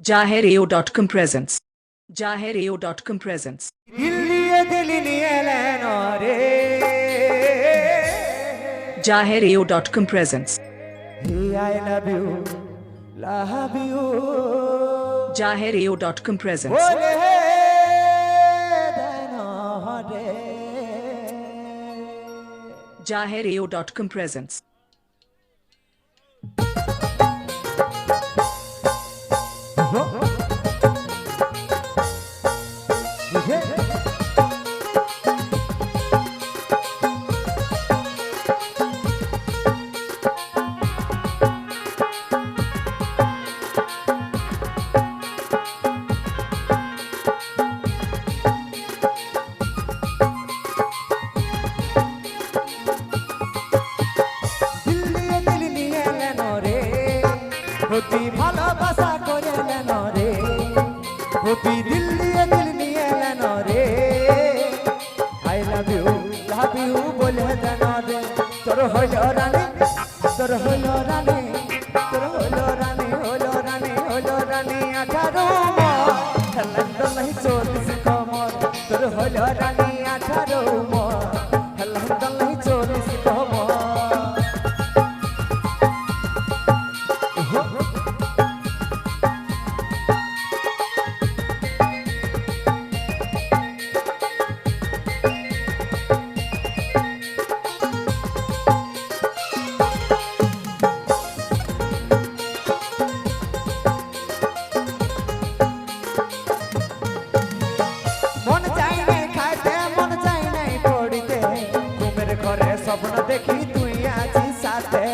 jahereo.com presents. Jahereo.com presents. Jahereo.com presents. I love you love you jahereo.com presents jahereo.com presents. অতি ভালোবাসা করে এলেন রে। অতি দিল্লিয়ে দিলি নিয়ে এলেন রে। I love you love you বলে দেন রে। তোর হইল রানী, তোর হইল রানী, তোর রানী আঠারো তোর আঠারো স্বপ্ন দেখি তুই আছিস সাথে।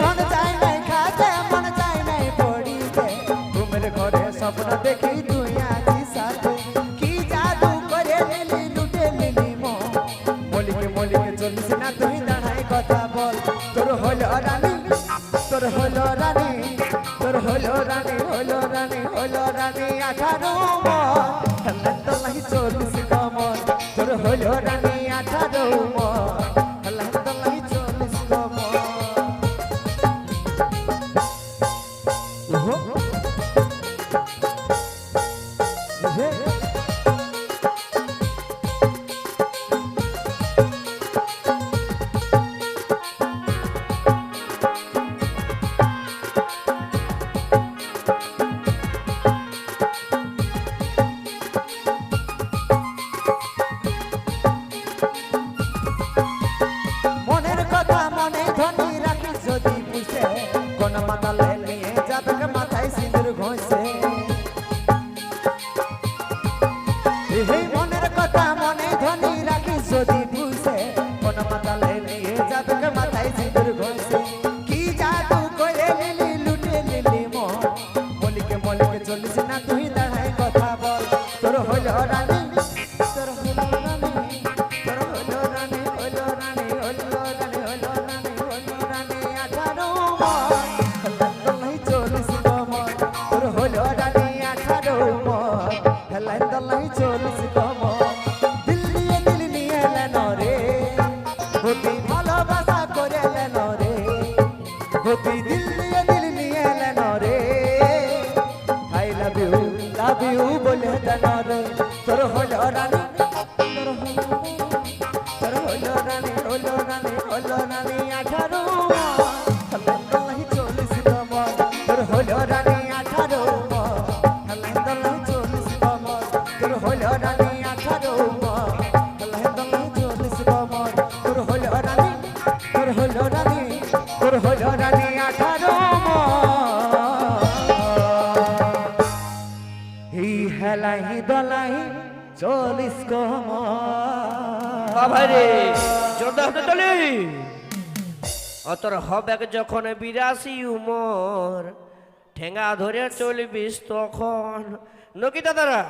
মন চাই নাই খাইতে মন চাই নাই পড়িতে। ঘুমের ঘরে স্বপ্ন দেখি তুই আছিস সাথে। কি জাদু করে লিলি লুটে মো মলিকে মলিকে, চলিস না তুই, দাঁড়াই কথা বল। তোর হলো রানী, তোর হলো রানী, তোর হলো রানী হলো রানী হলো রানী আঠারো হেলেন তো নাই চল্লিশ 哎 চলিস না তুই দাঁড়াই কথা বল, তোর হলো রানী, তোর হলো রানী, তোর হলো রানী হলো রানী হলো রানী হলো রানী হলো রানী, আঠারো হেলাই চলিস কমর তোর হলো রানী, আঠারো হেলাই দলাই চলিস কমর দিল্লি দিল্লি নিয়ে এলেন রে, অতি ভালোবাসা করে এলেন রে, অতি হলো রানী হলো রানী আঠারো হেলাই চল্লিশ কমর তোর হলো রানী আঠারো হেলাই চল্লিশ কমর তোর হলো রানী আঠারো হেলাই চল্লিশ কমর তোর হলো হলো রানী তোর বাবা রে জোরদার হতে চলি। অতর হবেক যখন বিরাশি উমর, ঠেঙ্গা ধরে চলবিস তখন। নকি দাদারা?